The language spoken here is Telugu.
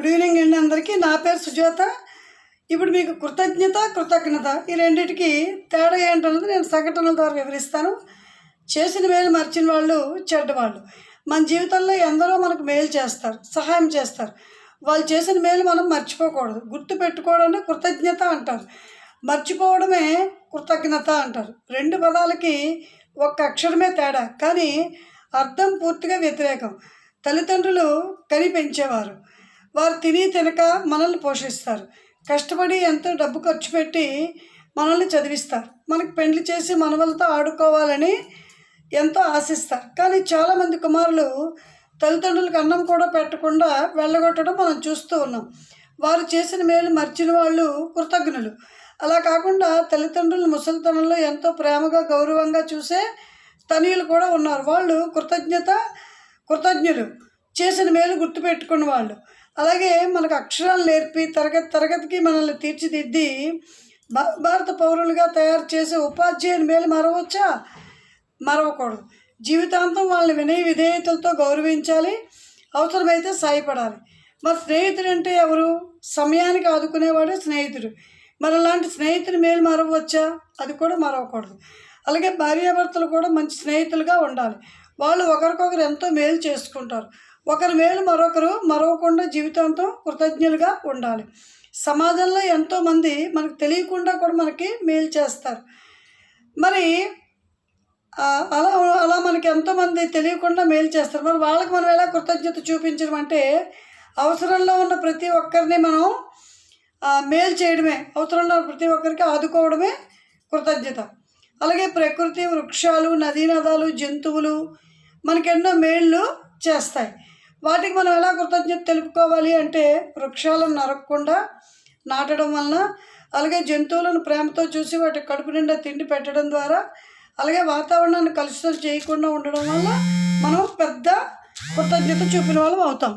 గుడ్ ఈవినింగ్ అండి అందరికీ. నా పేరు సుజాత. ఇప్పుడు మీకు కృతజ్ఞత కృతజ్ఞత ఈ రెండింటికి తేడా ఏంటన్నది నేను సంఘటనల ద్వారా వివరిస్తాను. చేసిన మేలు మర్చిన వాళ్ళు చెడ్డవాళ్ళు మన జీవితంలో ఎందరో మనకు మేలు చేస్తారు సహాయం చేస్తారు. వాళ్ళు చేసిన మేలు మనం మర్చిపోకూడదు. గుర్తు పెట్టుకోవడాన్ని కృతజ్ఞత అంటారు. మర్చిపోవడమే కృతజ్ఞత అంటారు. రెండు పదాలకి ఒక్క అక్షరమే తేడా. కానీ అర్థం పూర్తిగా వ్యతిరేకం. తల్లిదండ్రులు కని పెంచేవారు వారు తిని తినక మనల్ని పోషిస్తారు. కష్టపడి ఎంతో డబ్బు ఖర్చు పెట్టి మనల్ని చదివిస్తారు. మనకు పెండ్లి చేసి మనవలతో ఆడుకోవాలని ఎంతో ఆశిస్తారు. కానీ చాలామంది కుమారులు తల్లిదండ్రులకు అన్నం కూడా పెట్టకుండా వెళ్ళగొట్టడం మనం చూస్తూ ఉన్నాం. వారు చేసిన మేలు మర్చిన వాళ్ళు కృతజ్ఞులు. అలా కాకుండా తల్లిదండ్రులు ముసలితనంలో ఎంతో ప్రేమగా గౌరవంగా చూసే తనయులు కూడా ఉన్నారు. వాళ్ళు కృతజ్ఞత కృతజ్ఞులు. చేసిన మేలు గుర్తుపెట్టుకున్న వాళ్ళు. అలాగే మనకు అక్షరాలు నేర్పి తరగతి తరగతికి మనల్ని తీర్చిదిద్ది భారత పౌరులుగా తయారు చేసే ఉపాధ్యాయుని మేలు మరవచ్చా? మరవకూడదు. జీవితాంతం వాళ్ళని వినయ విధేయతలతో గౌరవించాలి అవసరమైతే సాయపడాలి. మరి స్నేహితుడు అంటే ఎవరు? సమయానికి ఆదుకునేవాడు స్నేహితుడు. మరి అలాంటి స్నేహితుని మేలు మరవచ్చా? అది కూడా మరవకూడదు. అలాగే భార్యాభర్తలు కూడా మంచి స్నేహితులుగా ఉండాలి. వాళ్ళు ఒకరికొకరు ఎంతో మేలు చేసుకుంటారు. ఒకరి మేలు మరొకరు మరవకుండా జీవితాంతం కృతజ్ఞులుగా ఉండాలి. సమాజంలో ఎంతోమంది మనకు తెలియకుండా కూడా మనకి మేలు చేస్తారు. మరి అలా అలా మనకి ఎంతోమంది తెలియకుండా మేలు చేస్తారు. మరి వాళ్ళకి మనం ఎలా కృతజ్ఞత చూపించడం అంటే అవసరంలో ఉన్న ప్రతి ఒక్కరిని మనం మేలు చేయడమే. అవసరంలో ఉన్న ప్రతి ఒక్కరికి ఆదుకోవడమే కృతజ్ఞత. అలాగే ప్రకృతి వృక్షాలు నదీ నదాలు జంతువులు మనకెన్నో మేళ్ళు చేస్తాయి వాటికి మనం ఎలా కృతజ్ఞత తెలుపుకోవాలి అంటే వృక్షాలను నరకకుండా నాటడం వలన అలాగే జంతువులను ప్రేమతో చూసి వాటి కడుపు నిండా తిండి పెట్టడం ద్వారా అలాగే వాతావరణాన్ని కలుషితం చేయకుండా ఉండడం వల్ల మనం పెద్ద కృతజ్ఞత చూపిన వాళ్ళం అవుతాం.